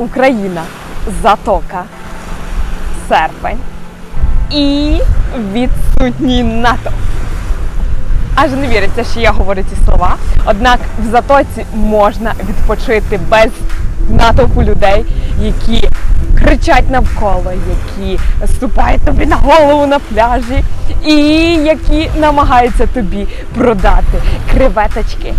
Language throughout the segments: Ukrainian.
Україна, Затока, серпень і відсутній НАТО. Аж не віриться, що я говорю ці слова. Однак в затоці можна відпочити без натовпу людей, які кричать навколо, які ступають тобі на голову на пляжі, і які намагаються тобі продати креветочки,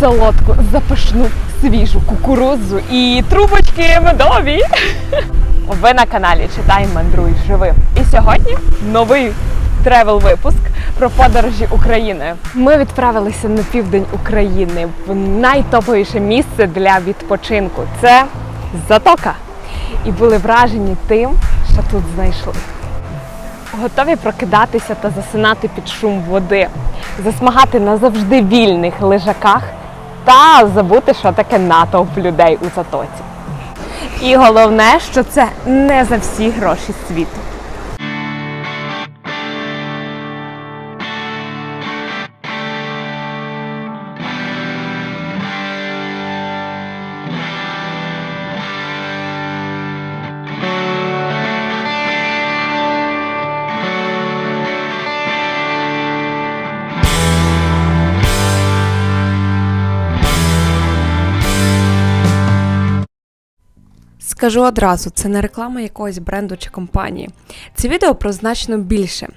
солодку, запашну, свіжу кукурудзу і трубочки медові. Ви на каналі Читай, мандруй, живи. І сьогодні новий тревел випуск про подорожі Україною. Ми відправилися на південь України в найтоповіше місце для відпочинку. Це Затока. І були вражені тим, що тут знайшли. Готові прокидатися та засинати під шум води, засмагати на завжди вільних лежаках та забути, що таке натовп людей у затоці. І головне, що це не за всі гроші світу. Скажу одразу, це не реклама якогось бренду чи компанії. Це відео про значно більше.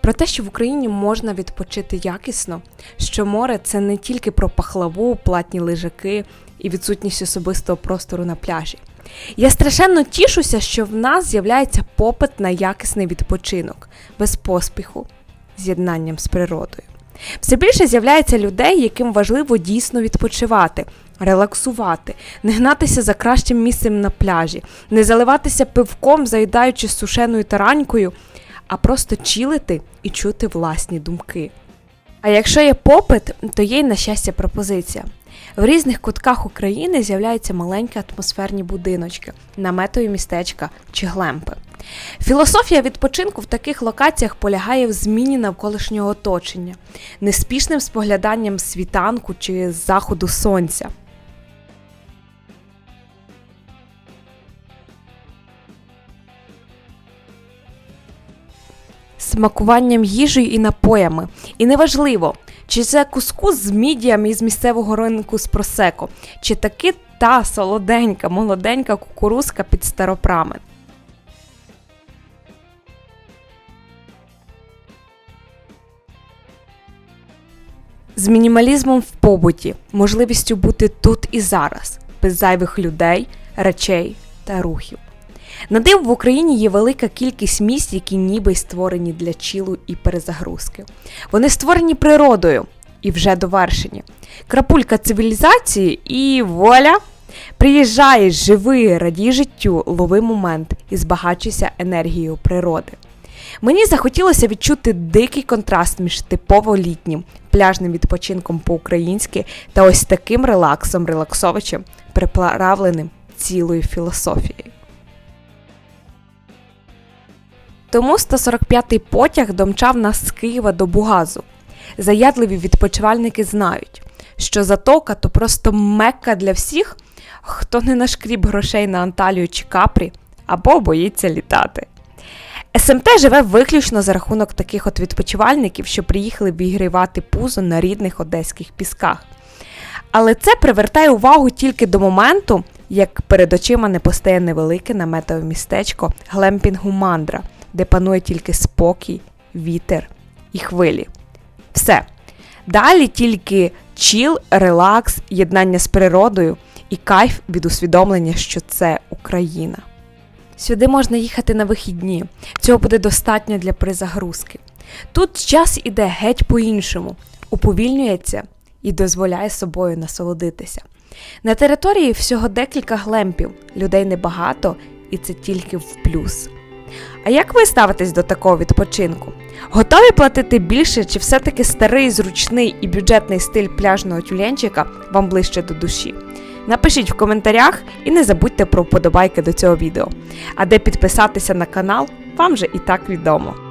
Про те, що в Україні можна відпочити якісно, що море це не тільки про пахлаву, платні лежаки і відсутність особистого простору на пляжі. Я страшенно тішуся, що в нас з'являється попит на якісний відпочинок без поспіху, з'єднанням з природою. Все більше з'являється людей, яким важливо дійсно відпочивати, релаксувати, не гнатися за кращим місцем на пляжі, не заливатися пивком, заїдаючи сушеною таранькою, а просто чілити і чути власні думки. А якщо є попит, то є й на щастя пропозиція. В різних кутках України з'являються маленькі атмосферні будиночки, наметові містечка чи глемпи. Філософія відпочинку в таких локаціях полягає в зміні навколишнього оточення, неспішним спогляданням світанку чи заходу сонця. Смакуванням їжею і напоями. І неважливо, чи це кускус з мідіями із місцевого ринку з просеко, чи таки та солоденька, молоденька кукурузка під старопрамен. з мінімалізмом в побуті, можливістю бути тут і зараз, без зайвих людей, речей та рухів. На див в Україні є велика кількість місць, які ніби створені для чілу і перезагрузки. Вони створені природою і вже довершені. Крапулька цивілізації і вуаля! Приїжджай, живи, радій життю, лови момент і збагачуйся енергією природи. Мені захотілося відчути дикий контраст між типово літнім пляжним відпочинком по-українськи та ось таким релаксом, релаксовичем, приправленим цілою філософією. Тому 145-й потяг домчав нас з Києва до Бугазу. Заядливі відпочивальники знають, що затока то просто мекка для всіх, хто не нашкріб грошей на Анталію чи Капрі або боїться літати. СМТ живе виключно за рахунок таких от відпочивальників, що приїхали відігрівати пузо на рідних одеських пісках. Але це привертає увагу тільки до моменту, як перед очима не постає невелике наметове містечко глемпінгу Мандра, де панує тільки спокій, вітер і хвилі. Все. Далі тільки чіл, релакс, єднання з природою і кайф від усвідомлення, що це Україна. Сюди можна їхати на вихідні. Цього буде достатньо для перезагрузки. Тут час іде геть по-іншому, уповільнюється і дозволяє собою насолодитися. На території всього декілька глемпів, людей небагато, і це тільки в плюс. А як ви ставитесь до такого відпочинку? Готові платити більше, чи все-таки старий, зручний і бюджетний стиль пляжного тюленчика вам ближче до душі? Напишіть в коментарях і не забудьте про вподобайки до цього відео. А де підписатися на канал, вам же і так відомо.